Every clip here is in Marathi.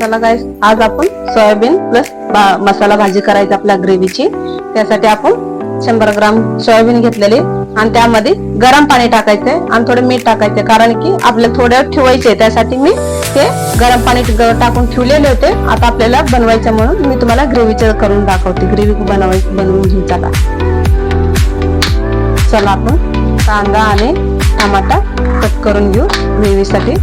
चला काय? आज आपण सोयाबीन प्लस मसाला भाजी करायची आपल्या ग्रेव्हीची. त्यासाठी आपण शंभर ग्राम सोयाबीन घेतलेले. आणि त्यामध्ये गरम पाणी टाकायचंय आणि थोडं मीठ टाकायचंय. कारण की आपल्याला थोडं ठेवायचे. त्यासाठी मी ते गरम पाणी टाकून ठेवलेले होते. आता आपल्याला बनवायचं म्हणून मी तुम्हाला ग्रेव्हीचं करून दाखवते. ग्रेव्ही बनवायची बनवून घेऊ चला चला आपण कांदा आणि टमाटा कट करून घेऊ. ग्रेव्हीसाठी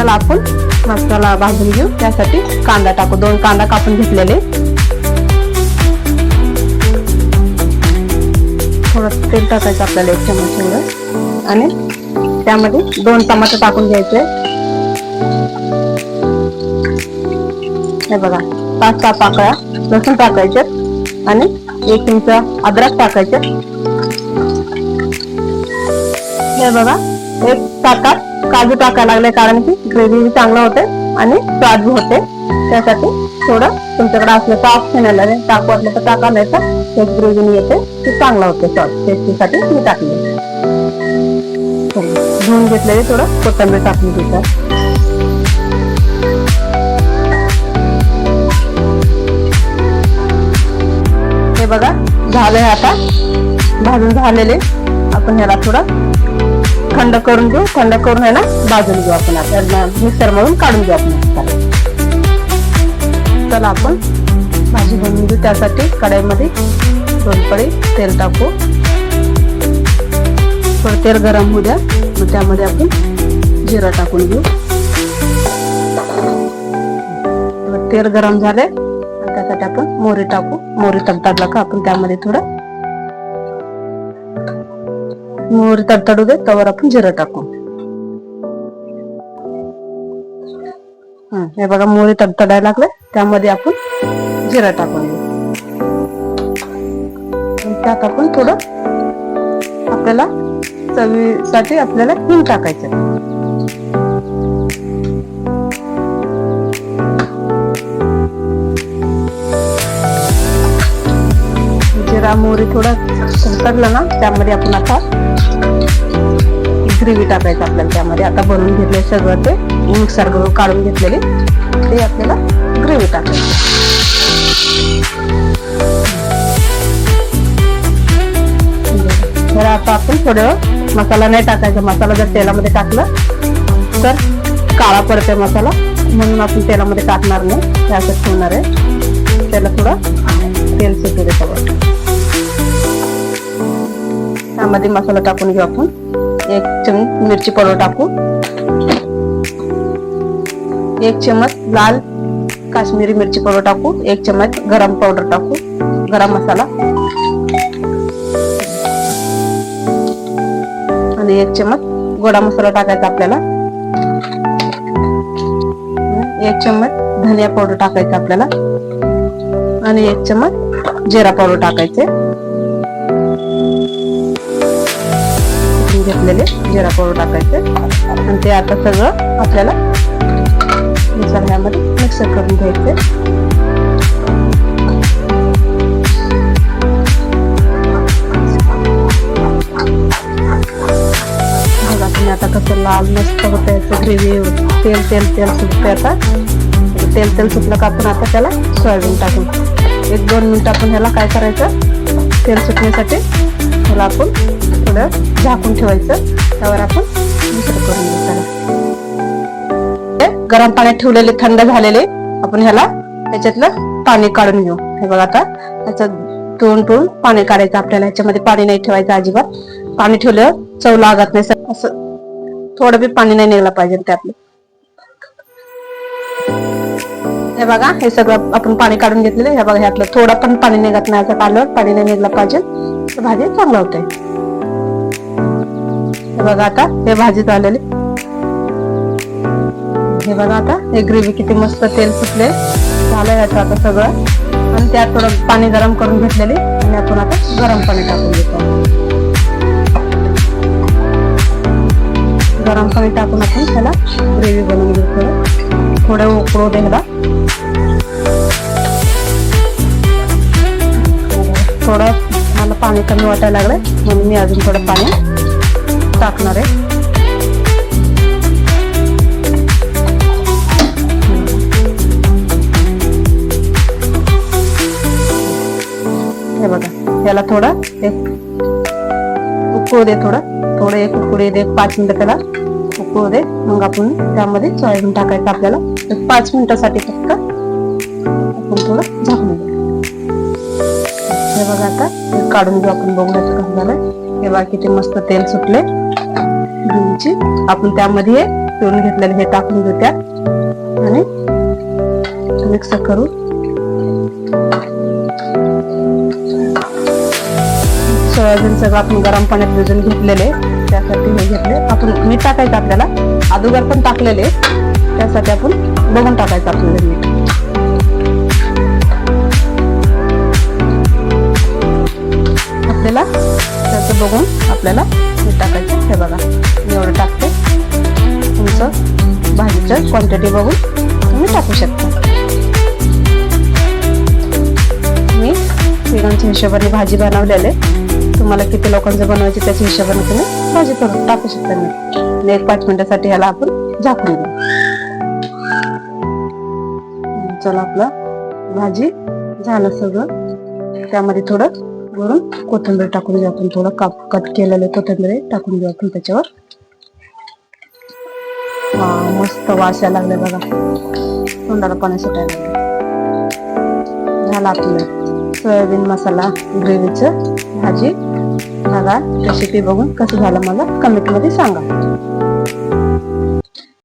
त्याला आपण मसाला भाजून घेऊ. त्यासाठी कांदा टाकू. दोन कांदा कापून घेतलेले. थोडं तेल टाकायचं आपल्याला एक चमच आणि त्यामध्ये दोन टमाटर टाकून घ्यायचे. हे बघा पाच सहा पाकळ्या लसूण टाकायचे आणि एक इंच अद्रक टाकायचे. हे बघा एक ताटात काजू टाकायला लागले कारण की ग्रेव्ही चांगलं होते आणि स्वाद बी होते. त्यासाठी थोडं तुमच्याकडे असलं तर ऑप्शन आहे म्हणजे टाकू असलं तर टाका नाही तर एक ग्रेव्ही येते ते चांगलं होते सॉस टेस्टीसाठी मी टाकले. हो, धुवून घेतलेले थोडं कोथंबीर टाकून घेतात हे बघा झालंय आता. भाजून झालेले. आपण ह्याला थोडं थंड करून घेऊ थंड करून आहे ना भाजून घेऊ आपण आता. मिक्सर मधून काढून घेऊ आपण चला आपण भाजी बनवून घेऊ त्यासाठी. कढईमध्ये दोन पळी तेल टाकू. थोडं तेल गरम होऊ द्या. मग त्यामध्ये आपण जिरा टाकून घेऊ. तेल गरम झाले त्यासाठी आपण मोहरी टाकू. मोहरी तडतडला का आपण त्यामध्ये थोडं मोहरी तडतडू दे त्यावर आपण जिरं टाकू हे बघा मोहरी तडतडायला लागले त्यामध्ये आपण जिरं टाकून घेऊ त्यात आपण थोडं आपल्याला चवीसाठी आपल्याला हिंग टाकायचं जिरा मोहरी थोडं तडतडलं ना त्यामध्ये आपण आता ग्रेव्ही टाकायचं आपल्याला त्यामध्ये. आता बनवून घेतले सगळं ते. मिक्सर काढून घेतलेले. ते आपल्याला ग्रेव्ही टाकायचं. तर आता आपण थोडं मसाला नाही टाकायचा. मसाला जर तेलामध्ये टाकलं तर काळा पडतोय मसाला. म्हणून आपण तेलामध्ये टाकणार नाही. ते असं ठेवणार आहे. त्याला थोडं तेल सुटू दे त्यामध्ये मसाला टाकून घेऊ आपण. एक चमच मिरची पावडर टाकू. एक चमच लाल काश्मीरी मिरची पावडर टाकू. एक चमच गरम पावडर टाकू. गरम मसाला. आणि एक चमच गोडा मसाला टाकायचा आपल्याला. एक चमच धनिया पावडर टाकायचा आपल्याला. आणि एक चमच जिरा पावडर टाकायचे. घेतलेले जिरा पावडर टाकायचे. आणि ते आता सगळं आपल्याला मसाल्यामध्ये मिक्सर करून घ्यायचे. आता कसं लाल मस्त होत आहे ग्रेव्ही तेल तेल तेल सुटते आता. तेल तेल सुटलं का आपण आता त्याला सोयाबीन टाकू. एक दोन मिनिट आपण ह्याला काय करायचं? तेल सुटण्यासाठी ह्याला आपण. थोडं झाकून ठेवायचं. त्यावर आपण करून गरम पाण्यात ठेवलेले थंड झालेले आपण ह्याला त्याच्यातलं पाणी काढून घेऊ. हे बघा आता त्याचं टोन टोन पाणी काढायचं आपल्याला. ह्याच्यामध्ये पाणी नाही ठेवायचं अजिबात. पाणी ठेवलं चव लागत नाही. असं- असं थोडं बी पाणी नाही निघलं पाहिजे त्यातलं. हे बघा हे सगळं आपण पाणी काढून घेतलेलं हे बघा ह्यातलं थोडं पण पाणी निघत नाही. असं पाणी नाही निघलं पाहिजे. तर भाजी चांगला होते हे बघा आता हे भाजी झालेली हे बघा आता हे ग्रेव्ही किती मस्त तेल सुटले झालं याचं आता सगळं. आणि त्यात थोडं पाणी गरम करून घेतलेले. आणि आपण आता गरम पाणी टाकून घेतो. गरम पाणी टाकून आपण त्याला ग्रेव्ही बनवून घेतो थोडं थोडं उकळू दे ह्याला थोडं मला पाणी कमी वाटायला लागलंय म्हणून मी अजून थोडं पाणी टाकणार आहे. हे बघा याला थोडं एक उकळू दे थोडं. थोडं एक उकळू दे एक पाच मिनिटं त्याला उकळू दे. मग आपण त्यामध्ये सोयाबीन टाकायचं आपल्याला. एक पाच मिनिटासाठी फक्त काढून घेऊ आपण बोगड्याचं कसं झालं हे बघा किती मस्त तेल सुटले. घेऊनची आपण त्यामध्ये पिळून घेतलेले हे टाकून घेऊ त्यात. आणि मिक्स करू. सोयाबीन सगळं आपण गरम पाण्यात भिजून घेतलेले त्यासाठी हे घेतले आपण मीठ टाकायचं आपल्याला. अगोदर पण टाकलेले त्यासाठी आपण बघून टाकायचं आपल्याला मीठ. आपल्याला त्याचं बघून आपल्याला हे टाकायचं. हे बघा मी एवढं टाकते. तुमचं भाजीचं क्वांटिटी बघून तुम्ही टाकू शकता. मी तिघांच्या हिशोबाने भाजी बनवलेले तुम्हाला किती लोकांचं बनवायची त्याच्या हिशोबाने तुम्ही भाजी करून टाकू शकता. मी आणि एक पाच मिनिटासाठी ह्याला आपण झाकून देऊ. चला आपलं भाजी झालं सगळं. त्यामध्ये थोडं वरून कोथिंबीर टाकून घेऊ आपण थोडं. काप कट केलेलं कोथिंबीर टाकून घेऊ आपण त्याच्यावर. हा मस्त वास यायला लागले बघा. तोंडाला पाणी सुटायला झाला आपलं सोयाबीन मसाला ग्रेव्हीचं भाजी. बघा रेसिपी बघून कसं झालं मला कमेंटमध्ये सांगा.